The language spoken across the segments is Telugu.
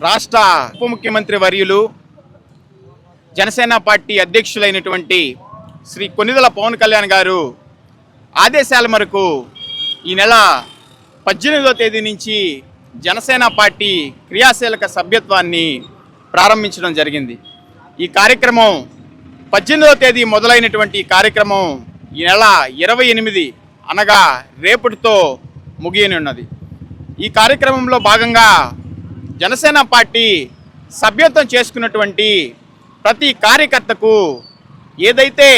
రాష్ట్ర ఉప ముఖ్యమంత్రి వర్యులు జనసేన పార్టీ అధ్యక్షులైనటువంటి శ్రీ కొనిదల పవన్ కళ్యాణ్ గారు ఆదేశాల మేరకు ఈ నెల పద్దెనిమిదో తేదీ నుంచి జనసేన పార్టీ క్రియాశీలక సభ్యత్వాన్ని ప్రారంభించడం జరిగింది. ఈ కార్యక్రమం పద్దెనిమిదవ తేదీ మొదలైనటువంటి కార్యక్రమం ఈ నెల ఇరవై ఎనిమిది అనగా రేపటితో ముగియనున్నది. ఈ కార్యక్రమంలో భాగంగా జనసేన పార్టీ సభ్యత్వం చేసుకున్నటువంటి ప్రతి కార్యకర్తకు ఏదైతే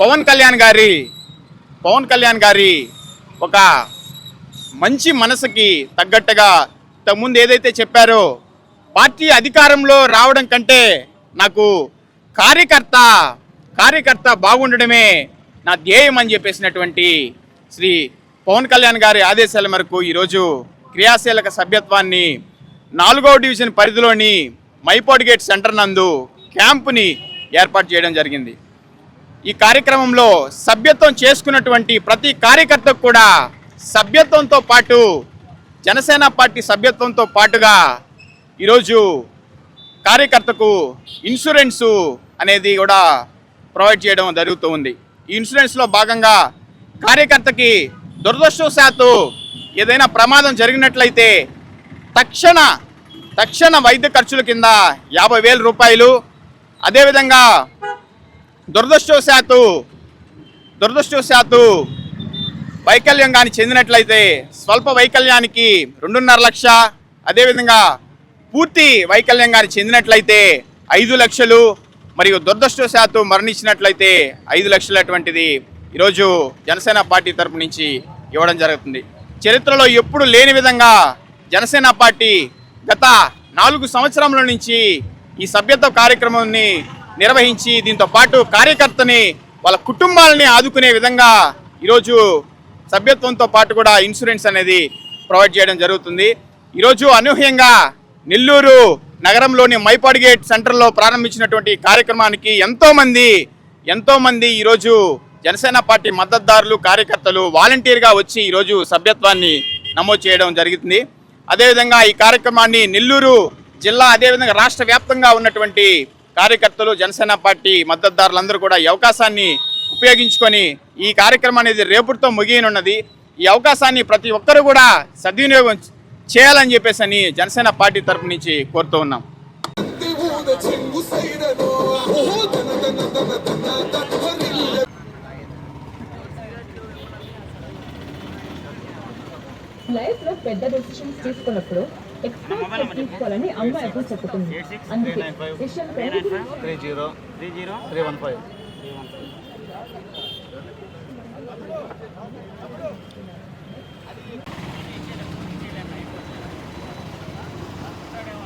పవన్ కళ్యాణ్ గారి పవన్ కళ్యాణ్ గారి ఒక మంచి మనసుకి తగ్గట్టుగా ఇంతకుముందు ఏదైతే చెప్పారో పార్టీ అధికారంలో రావడం కంటే నాకు కార్యకర్త కార్యకర్త బాగుండడమే నా ధ్యేయం అని చెప్పేసినటువంటి శ్రీ పవన్ కళ్యాణ్ గారి ఆదేశాల మేరకు ఈరోజు క్రియాశీలక సభ్యత్వాన్ని నాలుగవ డివిజన్ పరిధిలోని మైపాడ్ గేట్ సెంటర్ నందు క్యాంపుని ఏర్పాటు చేయడం జరిగింది. ఈ కార్యక్రమంలో సభ్యత్వం చేసుకున్నటువంటి ప్రతి కార్యకర్తకు కూడా సభ్యత్వంతో పాటు జనసేన పార్టీ సభ్యత్వంతో పాటుగా ఈరోజు కార్యకర్తకు ఇన్సూరెన్సు అనేది కూడా ప్రొవైడ్ చేయడం జరుగుతూ ఉంది. ఈ ఇన్సూరెన్స్లో భాగంగా కార్యకర్తకి దురదృష్టవశాత్తు ఏదైనా ప్రమాదం జరిగినట్లయితే తక్షణ తక్షణ వైద్య ఖర్చుల కింద యాభై వేల రూపాయలు. అదేవిధంగా దురదృష్టవశాత్తు దురదృష్టవశాత్తు వైకల్యం కానీ చెందినట్లయితే స్వల్ప వైకల్యానికి రెండున్నర లక్ష అదేవిధంగా పూర్తి వైకల్యం కానీ చెందినట్లయితే ఐదు లక్షలు మరియు దురదృష్టవశాత్తు మరణించినట్లయితే ఐదు లక్షలు అటువంటిది ఈరోజు జనసేన పార్టీ తరపు నుంచి ఇవ్వడం జరుగుతుంది. చరిత్రలో ఎప్పుడు లేని విధంగా జనసేన పార్టీ గత నాలుగు సంవత్సరముల నుంచి ఈ సభ్యత్వ కార్యక్రమాన్ని నిర్వహించి దీంతో పాటు కార్యకర్తని వాళ్ళ కుటుంబాలని ఆదుకునే విధంగా ఈరోజు సభ్యత్వంతో పాటు కూడా ఇన్సూరెన్స్ అనేది ప్రొవైడ్ చేయడం జరుగుతుంది. ఈరోజు అనూహ్యంగా నెల్లూరు నగరంలోని మైపాడు గేట్ సెంటర్లో ప్రారంభించినటువంటి కార్యక్రమానికి ఎంతోమంది ఎంతోమంది ఈరోజు జనసేన పార్టీ మద్దతుదారులు కార్యకర్తలు వాలంటీర్గా వచ్చి ఈరోజు సభ్యత్వాన్ని నమోదు చేయడం జరుగుతుంది. అదేవిధంగా ఈ కార్యక్రమాన్ని నెల్లూరు జిల్లా అదేవిధంగా రాష్ట్ర వ్యాప్తంగా ఉన్నటువంటి కార్యకర్తలు జనసేన పార్టీ మద్దతుదారులందరూ కూడా ఈ అవకాశాన్ని ఉపయోగించుకొని ఈ కార్యక్రమం అనేది రేపుతో ముగియనున్నది. ఈ అవకాశాన్ని ప్రతి ఒక్కరూ కూడా సద్వినియోగం చేయాలని చెప్పేసి అని జనసేన పార్టీ తరపు నుంచి కోరుతూ ఉన్నాం. లైఫ్లో పెద్ద డెసిషన్స్ తీసుకున్నప్పుడు ఎక్స్పర్ట్స్ తీసుకోవాలని అమ్మ ఎప్పుడు చెప్పుతుంది అందుకే three zero. Three zero. Three five.